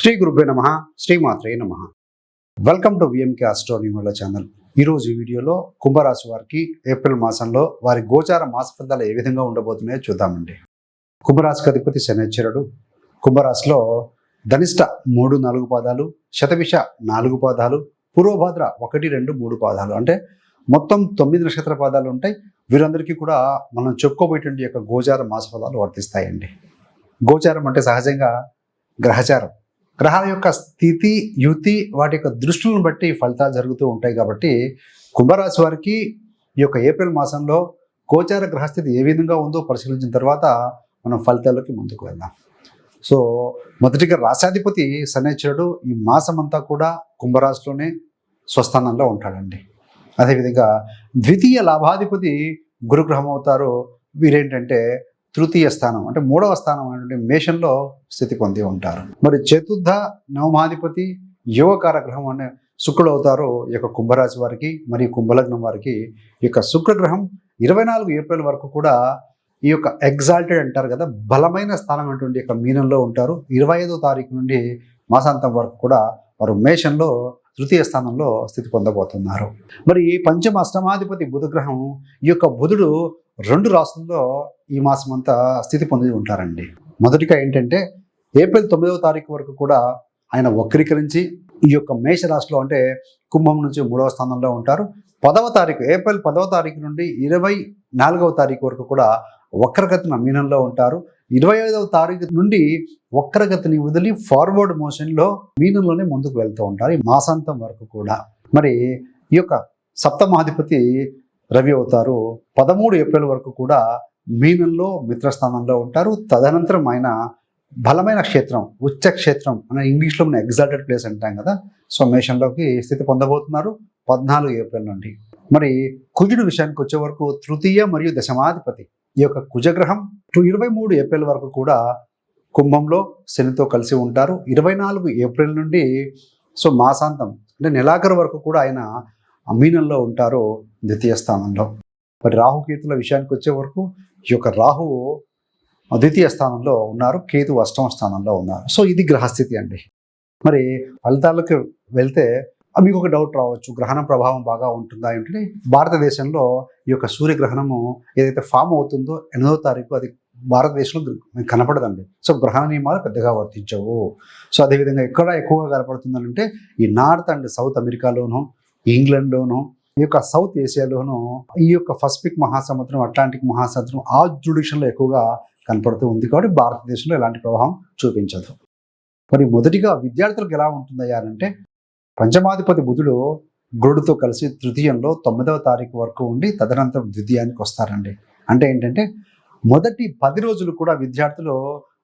శ్రీ గురుభ్య నమ శ్రీమాత్రే నమ. Welcome to VMK astro numerology channel ఈరోజు ఈ వీడియోలో కుంభరాశి వారికి ఏప్రిల్ మాసంలో వారి గోచార మాస ఫలితాలు ఏ విధంగా ఉండబోతున్నాయో చూద్దామండి. కుంభరాశికి అధిపతి శనిశ్వరుడు. కుంభరాశిలో ధనిష్ట మూడు నాలుగు పాదాలు శతవిష నాలుగు పాదాలు పూర్వభాద్ర ఒకటి రెండు మూడు పాదాలు. అంటే మొత్తం తొమ్మిది నక్షత్ర పాదాలు ఉంటాయి. వీరందరికీ కూడా మనం చెప్పుకోబోయేటువంటి యొక్క గోచార మాస ఫలాలు వర్తిస్తాయండి. గోచారం అంటే సహజంగా గ్రహచారం. గ్రహాల యొక్క స్థితి యుతి వాటి యొక్క దృష్టిలను బట్టి ఫలితాలు జరుగుతూ ఉంటాయి కాబట్టి కుంభరాశి వారికి ఈ యొక్క ఏప్రిల్ మాసంలో గోచార గ్రహస్థితి ఏ విధంగా ఉందో పరిశీలించిన తర్వాత మనం ఫలితాల్లోకి ముందుకు వెళ్దాం. సో మొదటిగా రాశాధిపతి శనేశ్వరుడు ఈ మాసం అంతా కూడా కుంభరాశిలోనే స్వస్థానంలో ఉంటాడండి. అదేవిధంగా ద్వితీయ లాభాధిపతి గురుగ్రహం అవుతారు. వీరేంటంటే తృతీయ స్థానం అంటే మూడవ స్థానం అనేటువంటి మేషంలో స్థితి పొంది ఉంటారు. మరి చతుర్థ నవమాధిపతి యువకార గ్రహం అనే శుక్రుడు అవుతారు. ఈ యొక్క కుంభరాశి వారికి మరియు కుంభలగ్నం వారికి ఈ యొక్క శుక్రగ్రహం ఇరవై నాలుగు ఏప్రిల్ వరకు కూడా ఈ యొక్క ఎగ్జాల్టెడ్ అంటారు కదా బలమైన స్థానం అటువంటి యొక్క మీనంలో ఉంటారు. ఇరవై ఐదో తారీఖు నుండి మాసాంతం వరకు కూడా వారు మేషంలో తృతీయ స్థానంలో స్థితి పొందబోతున్నారు. మరి ఈ పంచమ అష్టమాధిపతి బుధగ్రహం ఈ యొక్క బుధుడు రెండు రాష్ట్రంలో ఈ మాసం అంతా స్థితి పొంది ఉంటారండి. మొదటిగా ఏంటంటే ఏప్రిల్ తొమ్మిదవ తారీఖు వరకు కూడా ఆయన వక్రీకరించి ఈ యొక్క మేష రాశిలో అంటే కుంభం నుంచి మూడవ స్థానంలో ఉంటారు. పదవ తారీఖు ఏప్రిల్ పదవ తారీఖు నుండి ఇరవై నాలుగవ తారీఖు వరకు కూడా వక్రగతిన మీనంలో ఉంటారు. ఇరవై ఐదవ తారీఖు నుండి వక్రగతిని వదిలి ఫార్వర్డ్ మోషన్లో మీనంలోనే ముందుకు వెళ్తూ ఉంటారు ఈ మాసాంతం వరకు కూడా. మరి ఈ యొక్క సప్తమాధిపతి రవి అవుతారు. పదమూడు ఏప్రిల్ వరకు కూడా మీనంలో మిత్రస్థానంలో ఉంటారు. తదనంతరం ఆయన బలమైన క్షేత్రం ఉచ్చ క్షేత్రం అనే ఇంగ్లీష్లో మనం ఎగ్జాల్టెడ్ ప్లేస్ అంటాం కదా. సో మేషంలోకి స్థితి పొందబోతున్నారు పద్నాలుగు ఏప్రిల్ నుండి. మరి కుజుడు విషయానికి వచ్చే వరకు తృతీయ మరియు దశమాధిపతి ఈ యొక్క కుజగ్రహం ఇరవై మూడు ఏప్రిల్ వరకు కూడా కుంభంలో శనితో కలిసి ఉంటారు. ఇరవై నాలుగు ఏప్రిల్ నుండి సో మాసాంతం అంటే నెలాఖరు వరకు కూడా ఆయన అమీనంలో ఉంటారు ద్వితీయ స్థానంలో. మరి రాహుకేతుల విషయానికి వచ్చే వరకు ఈ యొక్క రాహువు ద్వితీయ స్థానంలో ఉన్నారు కేతు అష్టమ స్థానంలో ఉన్నారు. సో ఇది గ్రహస్థితి అండి. మరి ఫలితాలకు వెళ్తే మీకు ఒక డౌట్ రావచ్చు గ్రహణం ప్రభావం బాగా ఉంటుందా ఏంటంటే భారతదేశంలో ఈ యొక్క సూర్యగ్రహణము ఏదైతే ఫామ్ అవుతుందో ఎనిమిదవ తారీఖు అది భారతదేశంలో కనపడదండి. సో గ్రహణ నియమాలు పెద్దగా వర్తించవు. సో అదేవిధంగా ఎక్కడ ఎక్కువగా కనపడుతుందంటే ఈ నార్త్ అండ్ సౌత్ అమెరికాలోనూ ఇంగ్లండ్లోనూ ఈ యొక్క సౌత్ ఏషియాలోనూ ఈ యొక్క పసిఫిక్ మహాసముద్రం అట్లాంటిక్ మహాసముద్రం ఆ జుడిషన్లో ఎక్కువగా కనపడుతూ ఉంది కాబట్టి భారతదేశంలో ఎలాంటి ప్రభావం చూపించదు. మరి మొదటిగా విద్యార్థులకు ఎలా ఉంటుందయ్యా అంటే పంచమాధిపతి బుధుడు గురుడుతో కలిసి తృతీయంలో తొమ్మిదవ తారీఖు వరకు ఉండి తదనంతరం ద్వితీయానికి వస్తారండి. అంటే ఏంటంటే మొదటి పది రోజులు కూడా విద్యార్థులు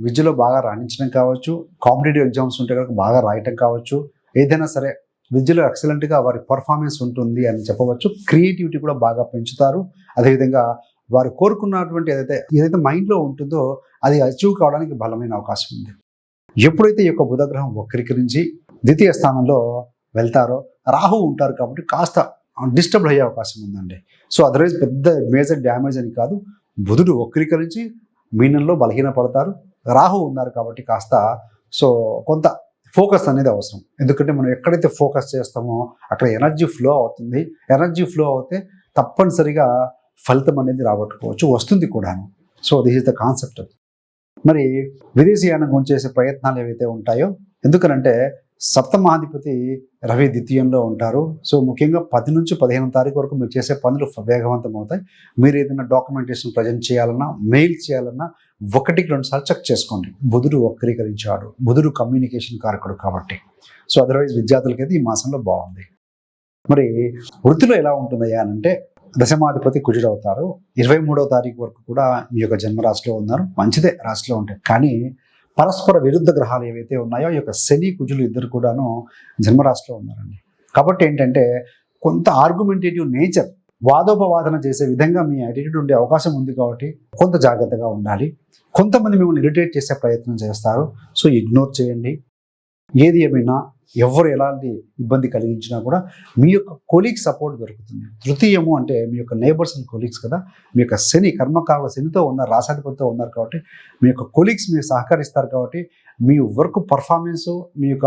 విద్యలో బాగా రాణించడం కావచ్చు కాంపిటేటివ్ ఎగ్జామ్స్ ఉంటే కనుక బాగా రాయటం కావచ్చు ఏదైనా సరే విద్యలో ఎక్సలెంట్గా వారి పర్ఫార్మెన్స్ ఉంటుంది అని చెప్పవచ్చు. క్రియేటివిటీ కూడా బాగా పెంచుతారు. అదేవిధంగా వారు కోరుకున్నటువంటి ఏదైతే ఏదైతే మైండ్లో ఉంటుందో అది అచీవ్ కావడానికి బలమైన అవకాశం ఉంది. ఎప్పుడైతే ఈ యొక్క బుధగ్రహం వక్రీకరించి ద్వితీయ స్థానంలో వెళ్తారో రాహు ఉంటారు కాబట్టి కాస్త డిస్టర్బ్ అయ్యే అవకాశం ఉందండి. సో అదర్వైజ్ పెద్ద మేజర్ డ్యామేజ్ అని కాదు. బుధుడు వక్రీకరించి మీనంలో బలహీన పడతారు రాహు ఉన్నారు కాబట్టి కాస్త సో కొంత ఫోకస్ అనేది అవసరం. ఎందుకంటే మనం ఎక్కడైతే ఫోకస్ చేస్తామో అక్కడ ఎనర్జీ ఫ్లో అవుతుంది. ఎనర్జీ ఫ్లో అవుతే తప్పనిసరిగా ఫలితం అనేది రాబట్టుకోవచ్చు. వస్తుంది కూడాను. So this is the concept మరి విదేశీయానం చేసే ప్రయత్నాలు ఏవైతే ఉంటాయో ఎందుకనంటే సప్తమాధిపతి రవి ద్వితీయంలో ఉంటారు. సో ముఖ్యంగా పది నుంచి పదిహేను తారీఖు వరకు మీరు చేసే పనులు వేగవంతం అవుతాయి మీరు ఏదైనా డాక్యుమెంటేషన్ ప్రజెంట్ చేయాలన్నా మెయిల్ చేయాలన్నా ఒకటికి రెండు సార్లు చెక్ చేసుకోండి. బుధుడు వక్రీకరించాడు. బుధుడు కమ్యూనికేషన్ కారకుడు కాబట్టి. సో అదర్వైజ్ విద్యార్థులకైతే ఈ మాసంలో బాగుంది. మరి వృత్తిలో ఎలా ఉంటుందయ్యా అని అంటే దశమాధిపతి కుజుడు అవుతారు ఇరవై మూడవ తారీఖు వరకు కూడా మీ యొక్క జన్మరాశిలో ఉన్నారు. మంచిదే రాశిలో ఉంటాయి కానీ పరస్పర విరుద్ధ గ్రహాలు ఏవైతే ఉన్నాయో ఈ యొక్క శని కుజులు ఇద్దరు కూడాను జన్మరాశిలో ఉన్నారండి. కాబట్టి ఏంటంటే కొంత ఆర్గ్యుమెంటేటివ్ నేచర్ వాదోపవాదన చేసే విధంగా మీ యాటిట్యూడ్ ఉండే అవకాశం ఉంది కాబట్టి కొంత జాగ్రత్తగా ఉండాలి. కొంతమంది మిమ్మల్ని ఇరిటేట్ చేసే ప్రయత్నం చేస్తారు. సో ఇగ్నోర్ చేయండి. ఏది ఏమైనా ఎవరు ఎలాంటి ఇబ్బంది కలిగించినా కూడా మీ యొక్క కొలీగ్ సపోర్ట్ దొరుకుతుంది. తృతీయము అంటే మీ యొక్క నేబర్స్ అండ్ కొలీగ్స్ కదా. మీ యొక్క శని కర్మకారుల శనితో ఉన్నారు రాసాధిపతితో ఉన్నారు కాబట్టి మీ యొక్క కొలీగ్స్ మీరు సహకరిస్తారు కాబట్టి మీ వర్క్ పర్ఫార్మెన్స్ మీ యొక్క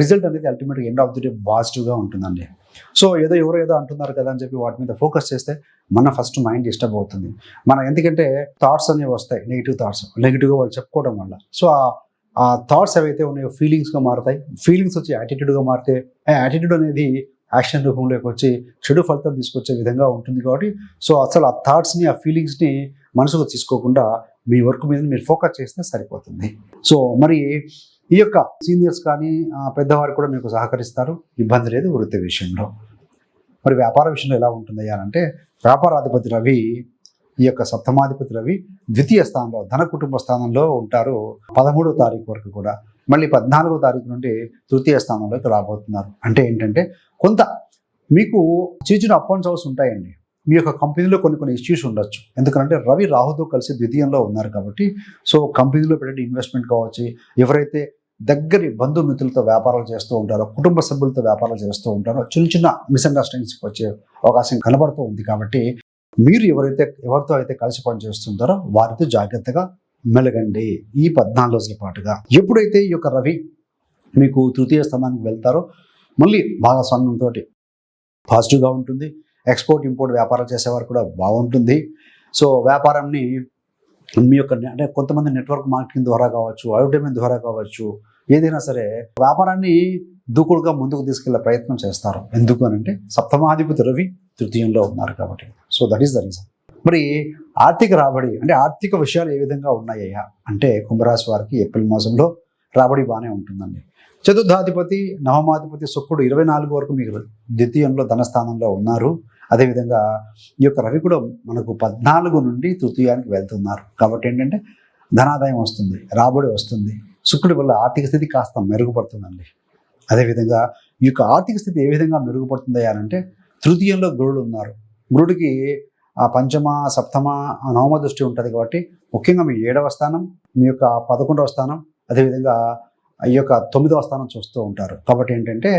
రిజల్ట్ అనేది అల్టిమేట్గా ఎండ్ ఆఫ్ ది డే పాజిటివ్గా ఉంటుందండి. సో ఏదో ఎవరో ఏదో అంటున్నారు కదా అని చెప్పి వాటి మీద ఫోకస్ చేస్తే మన ఫస్ట్ మైండ్ డిస్టర్బ్ అవుతుంది. మన ఎందుకంటే థాట్స్ అనేవి వస్తాయి నెగిటివ్ థాట్స్ నెగిటివ్గా వాళ్ళు చెప్పుకోవడం వల్ల. సో ఆ- ఆ థాట్స్ ఏవైతే ఉన్నాయో ఫీలింగ్స్గా మారుతాయి. ఫీలింగ్స్ వచ్చి యాటిట్యూడ్గా మారితే ఆ యాటిట్యూడ్ అనేది యాక్షన్ రూపంలోకి వచ్చి చెడు ఫలితం తీసుకొచ్చే విధంగా ఉంటుంది కాబట్టి సో అసలు ఆ థాట్స్ని ఆ ఫీలింగ్స్ని మనసుకు తీసుకోకుండా మీ వర్క్ మీద మీరు ఫోకస్ చేస్తే సరిపోతుంది. సో మరి ఈ యొక్క సీనియర్స్ కానీ పెద్దవారు కూడా మీకు సహకరిస్తారు. ఇబ్బంది లేదు వృత్తి విషయంలో. మరి వ్యాపార విషయంలో ఎలా ఉంటుంది అంటే వ్యాపారాధిపతి రవి ఈ యొక్క సప్తమాధిపతి రవి ద్వితీయ స్థానంలో ధన కుటుంబ స్థానంలో ఉంటారు. పదమూడో తారీఖు వరకు కూడా మళ్ళీ పద్నాలుగో తారీఖు నుండి తృతీయ స్థానంలోకి రాబోతున్నారు. అంటే ఏంటంటే కొంత మీకు చిన్న చిన్న అప్ అండ్ డౌన్స్ ఉంటాయండి. మీ యొక్క కంపెనీలో కొన్ని కొన్ని ఇష్యూస్ ఉండొచ్చు. ఎందుకంటే రవి రాహుతో కలిసి ద్వితీయంలో ఉన్నారు కాబట్టి సో కంపెనీలో పెట్టే ఇన్వెస్ట్మెంట్ కావచ్చు ఎవరైతే దగ్గరి బంధుమిత్రులతో వ్యాపారాలు చేస్తూ ఉంటారో కుటుంబ సభ్యులతో వ్యాపారాలు చేస్తూ ఉంటారో చిన్న చిన్న మిస్అండర్స్టాండింగ్స్ వచ్చే అవకాశం కనబడుతూ ఉంది కాబట్టి మీరు ఎవరైతే ఎవరితో అయితే కలిసి పని చేస్తుంటారో వారితో జాగ్రత్తగా మెలగండి. ఈ పద్నాలుగు రోజుల పాటుగా. ఎప్పుడైతే ఈ యొక్క రవి మీకు తృతీయ స్థానానికి వెళ్తారో మళ్ళీ భాగస్వామ్యంతో పాజిటివ్గా ఉంటుంది. ఎక్స్పోర్ట్ ఇంపోర్ట్ వ్యాపారం చేసేవారు కూడా బాగుంటుంది. సో వ్యాపారాన్ని మీ యొక్క అంటే కొంతమంది నెట్వర్క్ మార్కెటింగ్ ద్వారా కావచ్చు అడ్వర్టైజ్మెంట్ ద్వారా కావచ్చు ఏదైనా సరే వ్యాపారాన్ని దూకుడుగా ముందుకు తీసుకెళ్ళే ప్రయత్నం చేస్తారు. ఎందుకు అని అంటే సప్తమాధిపతి రవి తృతీయంలో ఉన్నారు కాబట్టి. So that is the reason మరి ఆర్థిక రాబడి అంటే ఆర్థిక విషయాలు ఏ విధంగా ఉన్నాయా అంటే కుంభరాశి వారికి ఏప్రిల్ మాసంలో రాబడి బాగానే ఉంటుందండి. చతుర్థాధిపతి నవమాధిపతి శుక్రుడు ఇరవై నాలుగు వరకు మీకు ద్వితీయంలో ధనస్థానంలో ఉన్నారు. అదేవిధంగా ఈ యొక్క రవి కూడా మనకు పద్నాలుగు నుండి తృతీయానికి వెళ్తున్నారు. కాబట్టి ఏంటంటే ధనాదాయం వస్తుంది రాబడి వస్తుంది. శుక్రుడి వల్ల ఆర్థిక స్థితి కాస్త మెరుగుపడుతుందండి. అదేవిధంగా ఈ యొక్క ఆర్థిక స్థితి ఏ విధంగా మెరుగుపడుతుంది అంటే తృతీయంలో గురుడు ఉన్నారు. గురుడికి ఆ పంచమ సప్తమ నవమ దృష్టి ఉంటుంది కాబట్టి ముఖ్యంగా మీ ఏడవ స్థానం మీ యొక్క పదకొండవ స్థానం అదేవిధంగా ఈ యొక్క తొమ్మిదవ స్థానం చూస్తూ ఉంటారు. కాబట్టి ఏంటంటే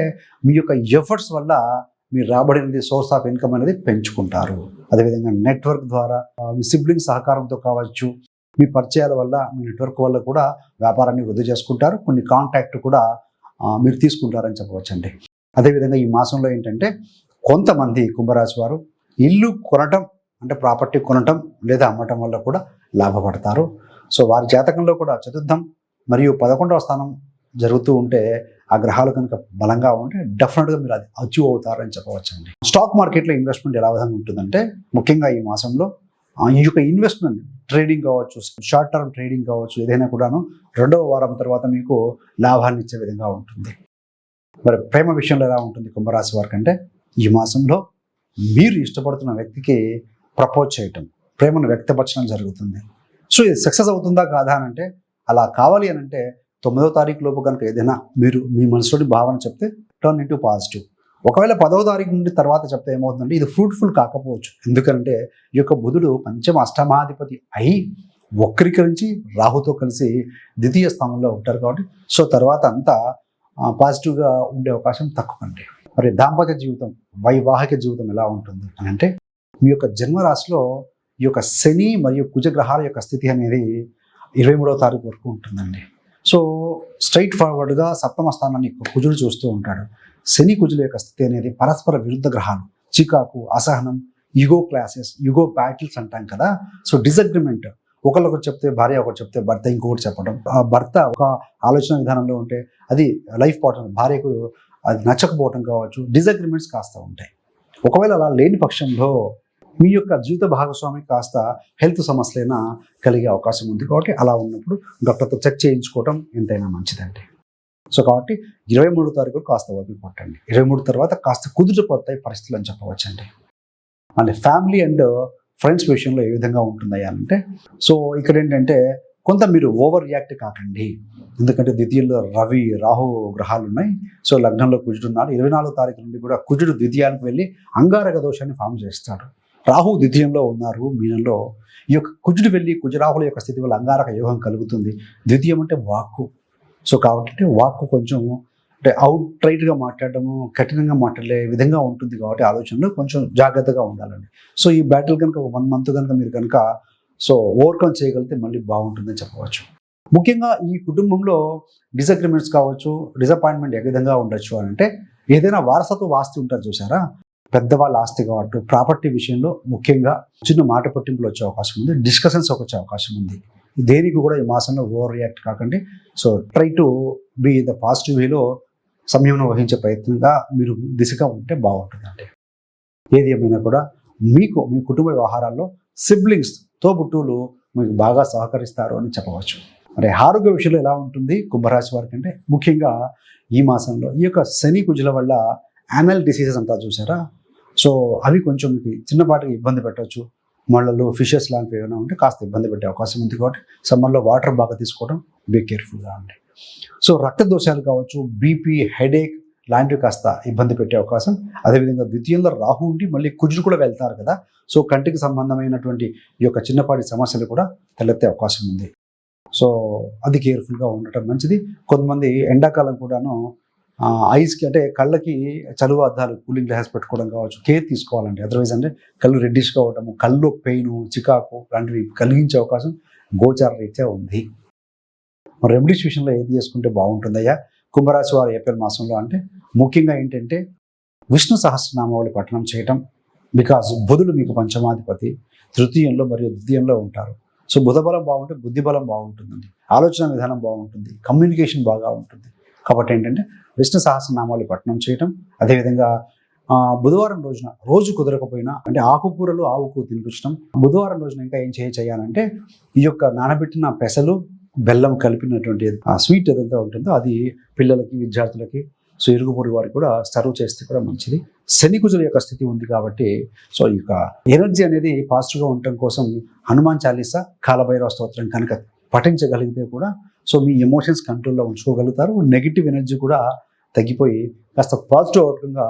మీ యొక్క ఎఫర్ట్స్ వల్ల మీ రాబడి అనేది సోర్స్ ఆఫ్ ఇన్కమ్ అనేది పెంచుకుంటారు. అదేవిధంగా నెట్వర్క్ ద్వారా మీ సిబ్లింగ్ సహకారంతో కావచ్చు మీ పరిచయాల వల్ల మీ నెట్వర్క్ వల్ల కూడా వ్యాపారాన్ని వృద్ధి చేసుకుంటారు. కొన్ని కాంటాక్ట్ కూడా మీరు తీసుకుంటారని చెప్పవచ్చండి. అదేవిధంగా ఈ మాసంలో ఏంటంటే కొంతమంది కుంభరాశి వారు ఇల్లు కొనటం అంటే ప్రాపర్టీ కొనటం లేదా అమ్మటం వల్ల కూడా లాభపడతారు. సో వారి జాతకంలో కూడా చతుర్థం మరియు పదకొండవ స్థానం జరుగుతూ ఉంటే ఆ గ్రహాలు కనుక బలంగా ఉంటే డెఫినెట్గా మీరు అది అచీవ్ అవుతారని చెప్పవచ్చండి. స్టాక్ మార్కెట్లో ఇన్వెస్ట్మెంట్ ఎలా విధంగా ఉంటుందంటే ముఖ్యంగా ఈ మాసంలో ఈ యొక్క ఇన్వెస్ట్మెంట్ ట్రేడింగ్ కావచ్చు షార్ట్ టర్మ్ ట్రేడింగ్ కావచ్చు ఏదైనా కూడాను రెండవ వారం తర్వాత మీకు లాభాన్ని ఇచ్చే విధంగా ఉంటుంది. మరి ప్రేమ విషయంలో ఎలా ఉంటుంది కుంభరాశి వారికి అంటే ఈ మాసంలో మీరు ఇష్టపడుతున్న వ్యక్తికి ప్రపోజ్ చేయటం ప్రేమను వ్యక్తపరచడం జరుగుతుంది. సో ఇది సక్సెస్ అవుతుందా కాదా అని అంటే అలా కావాలి అని అంటే తొమ్మిదో తారీఖు లోపు కనుక ఏదైనా మీరు మీ మనసులోని భావన చెప్తే టర్న్ ఇంటూ పాజిటివ్ ఒకవేళ పదవ తారీఖు నుండి తర్వాత చెప్తే ఏమవుతుందంటే ఇది ఫ్రూట్ఫుల్ కాకపోవచ్చు. ఎందుకంటే ఈ యొక్క బుధుడు పంచమ అష్టమాధిపతి అయి వక్రీకరించి రాహుతో కలిసి ద్వితీయ స్థానంలో ఉంటారు కాబట్టి సో తర్వాత అంతా పాజిటివ్గా ఉండే అవకాశం తక్కువ అండి మరి దాంపత్య జీవితం వైవాహిక జీవితం ఎలా ఉంటుంది అని అంటే మీ యొక్క జన్మరాశిలో ఈ యొక్క శని మరియు కుజగ్రహాల యొక్క స్థితి అనేది ఇరవై మూడవ తారీఖు వరకు ఉంటుందండి. సో స్ట్రైట్ ఫార్వర్డ్గా సప్తమ స్థానాన్ని కుజుడు చూస్తూ ఉంటాడు. శని కుజుల యొక్క స్థితి అనేది పరస్పర విరుద్ధ గ్రహాలు. చికాకు అసహనం యుగో క్లాసెస్ యుగో బ్యాటిల్స్ అంటాం కదా. So disagreement. ఒకళ్ళొకరు చెప్తే భార్య ఒకటి చెప్తే భర్త ఇంకొకటి చెప్పడం. ఆ భర్త ఒక ఆలోచన విధానంలో ఉంటే అది లైఫ్ పార్ట్నర్ భార్యకు అది నచ్చకపోవటం కావచ్చు. డిసగ్రిమెంట్స్ కాస్త ఉంటాయి. ఒకవేళ అలా లేని పక్షంలో మీ యొక్క జీవిత భాగస్వామి కాస్త హెల్త్ సమస్యలైనా కలిగే అవకాశం ఉంది కాబట్టి అలా ఉన్నప్పుడు డాక్టర్తో చెక్ చేయించుకోవటం ఎంతైనా మంచిదండి. సో కాబట్టి ఇరవై మూడు తారీఖు కాస్త ఓపిక పట్టండి. ఇరవై మూడు తర్వాత కాస్త కుదిరిపోతాయి పరిస్థితులు అని చెప్పవచ్చండి. మళ్ళీ ఫ్యామిలీ అండ్ ఫ్రెండ్స్ విషయంలో ఏ విధంగా ఉంటుందయ్యా అంటే సో ఇక్కడ ఏంటంటే కొంత మీరు ఓవర్ రియాక్ట్ కాకండి. ఎందుకంటే ద్వితీయంలో రవి రాహు గ్రహాలు ఉన్నాయి. సో లగ్నంలో కుజుడు ఉన్నాడు. ఇరవై నాలుగో తారీఖు నుండి కూడా కుజుడు ద్వితీయానికి వెళ్ళి అంగారక దోషాన్ని ఫామ్ చేస్తాడు. రాహు ద్వితీయంలో ఉన్నారు మీనంలో. ఈ యొక్క కుజుడు వెళ్ళి కుజరాహుల యొక్క స్థితి వల్ల అంగారక యోగం కలుగుతుంది. ద్వితీయం అంటే వాక్కు. సో కాబట్టి వాక్కు కొంచెం అంటే అవుట్ రైట్గా మాట్లాడటము కఠినంగా మాట్లాడే విధంగా ఉంటుంది కాబట్టి ఆలోచనలో కొంచెం జాగ్రత్తగా ఉండాలండి. సో ఈ బ్యాటిల్ కనుక ఒక వన్ మంత్ కనుక మీరు కనుక సో ఓవర్కమ్ చేయగలిగితే మళ్ళీ బాగుంటుందని చెప్పవచ్చు. ముఖ్యంగా ఈ కుటుంబంలో డిసగ్రిమెంట్స్ కావచ్చు డిసప్పాయింట్మెంట్ ఏ విధంగా ఉండొచ్చు అని అంటే ఏదైనా వారసత్వ వాస్తి ఉంటారు చూసారా? పెద్దవాళ్ళ ఆస్తి కావట్టు ప్రాపర్టీ విషయంలో ముఖ్యంగా చిన్న మాట పట్టింపులు వచ్చే అవకాశం ఉంది డిస్కషన్స్ వచ్చే అవకాశం ఉంది. దేనికి కూడా ఈ మాసంలో ఓవర్ రియాక్ట్ కాకండి so try to be the positive వేలో సంయమనం వహించే ప్రయత్నంగా మీరు దిశగా ఉంటే బాగుంటుందండి. ఏది ఏమైనా కూడా మీకు మీ కుటుంబ వ్యవహారాల్లో సిబ్లింగ్స్ తోబుట్టువులు మీకు బాగా సహకరిస్తారు అని చెప్పవచ్చు. మరి ఆరోగ్య విషయంలో ఎలా ఉంటుంది? కుంభరాశి వారికి అంటే ముఖ్యంగా ఈ మాసంలో ఈ యొక్క శని కుజుల వల్ల యానల్ డిసీజెస్ అంతా చూసారా? సో అవి కొంచెం మీకు చిన్నపాటికి ఇబ్బంది పెట్టవచ్చు మళ్ళీ ఫిషెస్ లాంటివి ఏమైనా ఉంటే కాస్త ఇబ్బంది పెట్టే అవకాశం ఉంది కాబట్టి సమ్మర్లో వాటర్ బాగా తీసుకోవడం బీ కేర్ఫుల్గా అండి సో రక్త దోషాలు కావచ్చు బీపీ హెడేక్ లాంటివి కాస్త ఇబ్బంది పెట్టే అవకాశం. అదేవిధంగా ద్వితీయంలో రాహు ఉండి మళ్ళీ కుజుడు కూడా వెళ్తారు కదా. సో కంటికి సంబంధమైనటువంటి ఈ యొక్క చిన్నపాటి సమస్యలు కూడా తలెత్తే అవకాశం ఉంది. సో అది కేర్ఫుల్గా ఉండటం మంచిది. కొంతమంది ఎండాకాలం కూడాను ఐస్కి అంటే కళ్ళకి చలువ అద్దాలు కూలింగ్ గ్లాస్ పెట్టుకోవడం కావచ్చు కేర్ తీసుకోవాలండి. అదర్వైజ్ అంటే కళ్ళు రెడ్డిష్ కావటము కళ్ళు పెయిన్ చికాకు లాంటివి కలిగించే అవకాశం గోచార రీత్యా ఉంది. మరి రెమెడీస్ విషయంలో ఏది చేసుకుంటే బాగుంటుందయ్యా కుంభరాశి వారు ఏప్రిల్ మాసంలో అంటే ముఖ్యంగా ఏంటంటే విష్ణు సహస్రనామావళి పఠనం చేయటం బికాజ్ బుధుడు మీకు పంచమాధిపతి తృతీయంలో మరియు ద్వితీయంలో ఉంటారు. సో బుధబలం బాగుంటే బుద్ధి బలం బాగుంటుందండి. ఆలోచన విధానం బాగుంటుంది. కమ్యూనికేషన్ బాగా ఉంటుంది. కాబట్టి ఏంటంటే విష్ణు సహస్రనామాలు పఠనం చేయటం. అదేవిధంగా బుధవారం రోజున రోజు కుదరకపోయినా అంటే ఆకుకూరలు ఆవుకు తినిపించడం బుధవారం రోజున ఇంకా ఏం చేయ చేయాలంటే ఈ యొక్క నానబెట్టిన పెసలు బెల్లం కలిపినటువంటి ఆ స్వీట్ ఏదైతే ఉంటుందో అది పిల్లలకి విద్యార్థులకి సో ఇరుగుపొడి వారికి కూడా సర్వ్ చేస్తే కూడా మంచిది. శని కుజుల యొక్క స్థితి ఉంది కాబట్టి సో ఈ యొక్క ఎనర్జీ అనేది పాజిటివ్గా ఉండటం కోసం హనుమాన్ చాలీసా కాలభైరవ స్తోత్రం కనుక పఠించగలిగితే కూడా సో మీ ఎమోషన్స్ కంట్రోల్లో ఉంచుకోగలుగుతారు. నెగిటివ్ ఎనర్జీ కూడా తగ్గిపోయి కాస్త పాజిటివ్ అవుట్గా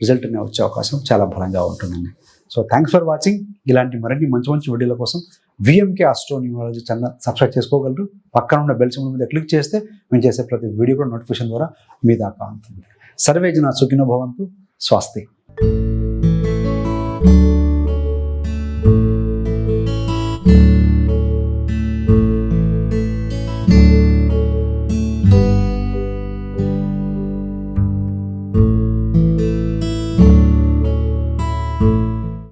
రిజల్ట్ అనే వచ్చే అవకాశం చాలా బలంగా ఉంటుందండి. సో థ్యాంక్స్ ఫర్ వాచింగ్ ఇలాంటి మరిన్ని మంచి మంచి వీడియోల కోసం VMK astro numerology channel subscribe చేసుకోగలరు. పక్కన ఉన్న బెల్ సింబల్ మీద క్లిక్ చేస్తే మేము చేసే ప్రతి వీడియో కూడా నోటిఫికేషన్ ద్వారా మీ దాకా ఉంటుంది సర్వే జన సుఖినో భవంతు. స్వస్తి.